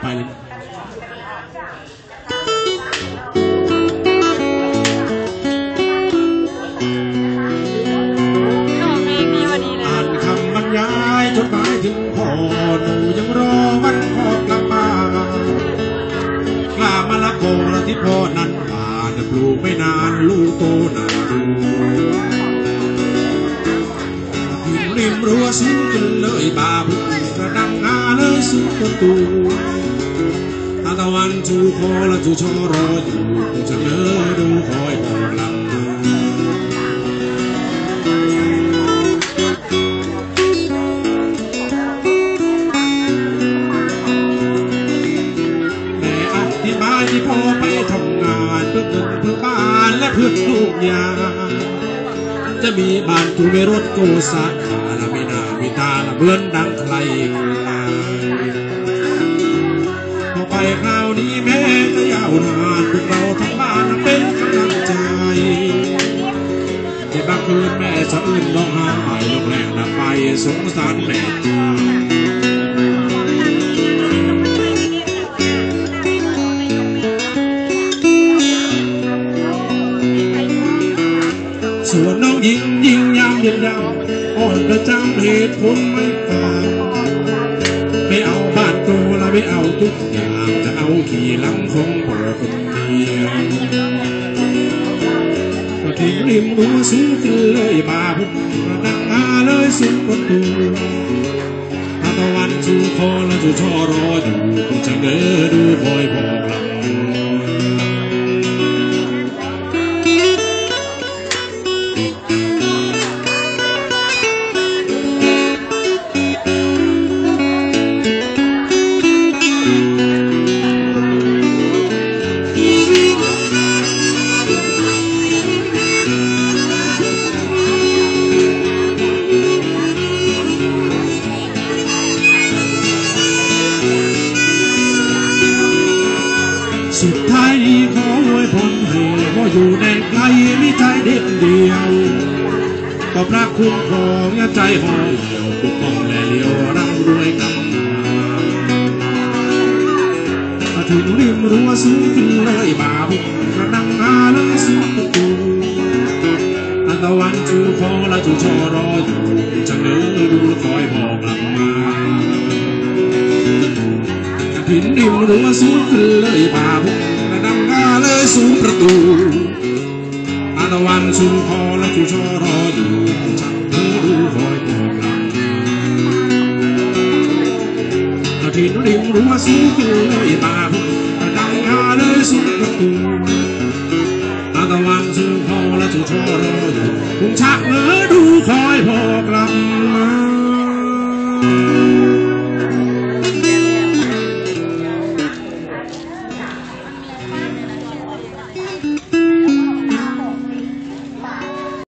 ไปเลยชอบเพลงนี้พอดีเลยอ่านคำบรรยายจดหมายถึงพ่อหนูยังรอวันพ่อกลับมากล้ามาละโกละที่พ่อนั้นมาจะปลูกไม่นานลูกโตหนาดูพิมริมรั้วสูงขึ้นเลยบาบุกกระดังงาเลยสุดประตูต จูคอและจูชอรออยู่คงจะเนอดูคอยพอกลับมาแม่อธิบายที่พ่อไปทำงานเพื่อเงินเพื่อบ้านและเพื่อลูกยาจะมีบ้านถูกในรถโกสาขาละไม่นามีตาละเบือนดังใครกลพอไป คราวนี้แม่จะยาวนานพวกเราทั้งบ้านเป็นกำลังใจที่บางคืนแม่สะอื้นร้องไห้ลงแรงดับไปสงสารแม่จ้าส่วนน้องหญิงยิงยามเย็นยามอ่อนประจำเหตุผลไม่ฟัง ทุกอย่างจะเอาขี่หลังของพ่อคนเดียวมาถึงริมรั้วสูงขึ้นเลยบาบุกระดังอาเลยสุดประตูตาตะวันชูคอและชูช่อรออยู่คงจะเงอดูคอยพอกลับ สุดท้ายนี้ขออวยพรให้พ่ออยู่ในไกลมีใจเด็ดเดียวก็พระคุ้มครองใจห่อเหี่ยวปกป้องและเลี้ยวร่ำรวยกลับมาถึงริมรั้วสูงขึ้นเลยบาบุกกระดังอาเลยสุดประตูตะตะวันจูคอและจูชอรออยู่จะเงอดูคอยบอกกลับมา หินริมรั้วสูงขึ้นเลยป่าบุกระดังกาเลยสูงประตูตาตะวันสูงพอและจูชอรออยู่ชักเธอดูคอยบอกลำหินริมรั้วสูงขึ้นเลยป่าบุกระดังกาเลยสูงประตูตาตะวันสูงพอและจูชอรออยู่คงชักเธอดูคอยบอกลำ